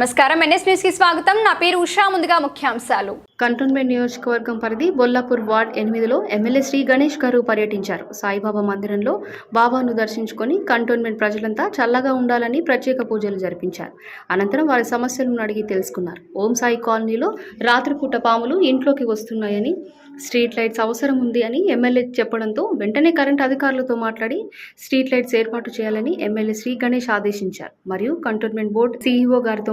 నమస్కారం. ఎన్ఎస్ న్యూస్కి స్వాగతం. నా పేరు ఉషా. ముందుగా ముఖ్యాంశాలు. కంటోన్మెంట్ నియోజకవర్గం పరిధి బొల్లాపూర్ వార్డ్ ఎనిమిదిలో ఎమ్మెల్యే శ్రీ గణేష్ గారు పర్యటించారు. సాయిబాబా మందిరంలో బాబాను దర్శించుకొని కంటోన్మెంట్ ప్రజలంతా చల్లగా ఉండాలని ప్రత్యేక పూజలు జరిపించారు. అనంతరం వారి సమస్యలను అడిగి తెలుసుకున్నారు. ఓం సాయి కాలనీలో రాత్రిపూట పాములు ఇంట్లోకి వస్తున్నాయని స్ట్రీట్ లైట్స్ అవసరం ఉంది అని ఎమ్మెల్యే చెప్పడంతో వెంటనే కరెంట్ అధికారులతో మాట్లాడి స్ట్రీట్ లైట్స్ ఏర్పాటు చేయాలని ఎమ్మెల్యే శ్రీ గణేష్ ఆదేశించారు. మరియు కంటోన్మెంట్ బోర్డు సీఈఓ గారితో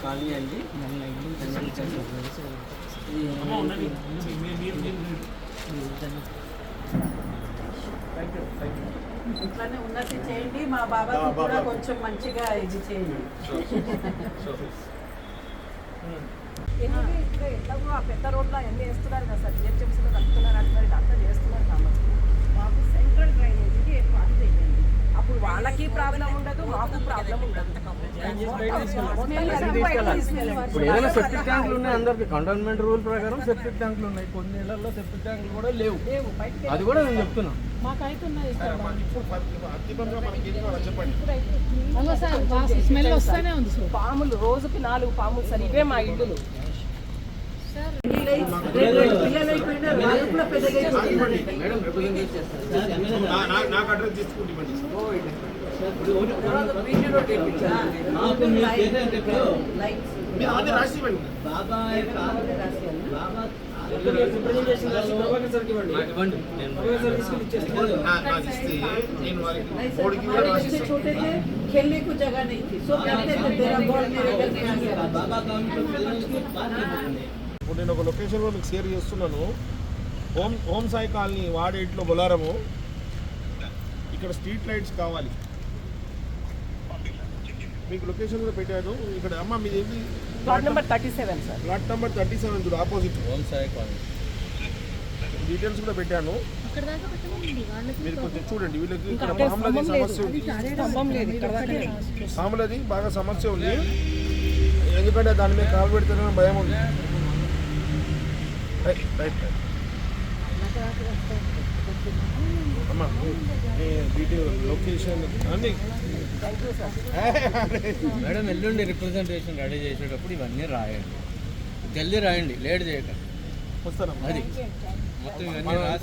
ఖాళీ అండి ఇట్లానే ఉన్నది చేయండి మా బాబాకి కూడా కొంచెం మంచిగా ఇది చేయండి. ఎట్లాగో ఆ పెద్ద రోడ్లో ఎన్ని వేస్తున్నారు కదా సార్? వాళ్ళకి ప్రాబ్లం ఉండదు మాకు ప్రాబ్లం ఉండదు. ఇప్పుడు ఏదైనా సెప్టిక్ ట్యాంకులు ఉన్నాయి అందరికి. కంటోన్మెంట్ రూల్ ప్రకారం సెప్టిక్ ట్యాంకులు ఉన్నాయి. కొన్ని ఇళ్ళలో సెప్టిక్ ట్యాంకులు కూడా లేవు. అది కూడా నేను చెప్తున్నా. స్మెల్ వస్తానే ఉంది సార్. పాములు రోజుకి నాలుగు పాములు సార్ ఇవే మా ఇల్లులు. నాకు మీరు చేసేది ఇప్పుడు రిప్రజెంటేషన్ రాసి ప్రభాకర్ సార్కి ఇవ్వండి ప్రభాకర్ సార్ తీసుకుని ఇచ్చేస్తారు छोटे थे खेलने को जगह नहीं थी सो कहते थे तेरा बॉल मेरे घर में आ गया ఇప్పుడు నేను ఒక లొకేషన్ కూడా మీకు షేర్ చేస్తున్నాను. Home home Sai colony ward ఎయిట్లో బొలారము. ఇక్కడ స్ట్రీట్ లైట్స్ కావాలి. మీకు లొకేషన్ కూడా పెట్టాను. ఇక్కడ అమ్మ మీది ఏంటి? Plot number thirty seven sir plot number thirty seven చూడు opposite home Sai colony. Details కూడా పెట్టాను. మీరు కొంచెం చూడండి వీళ్ళకి ఇక్కడ సమస్య ఉంది. స్తంభం లేదు. ఇక్కడ దాకా మామూలది బాగా సమస్య ఉంది. ఎందుకంటే దాని మీద కాలు పెడితేనే భయం ఉంది. అమ్మా లొకేషన్ అన్నీ మేడం ఎల్లుండి రిప్రజెంటేషన్ రెడీ చేసేటప్పుడు ఇవన్నీ రాయండి. జల్దీ రాయండి లేట్ చేయకండి. వస్తానమ్మా. అది. మొత్తం ఇవన్నీ రాసి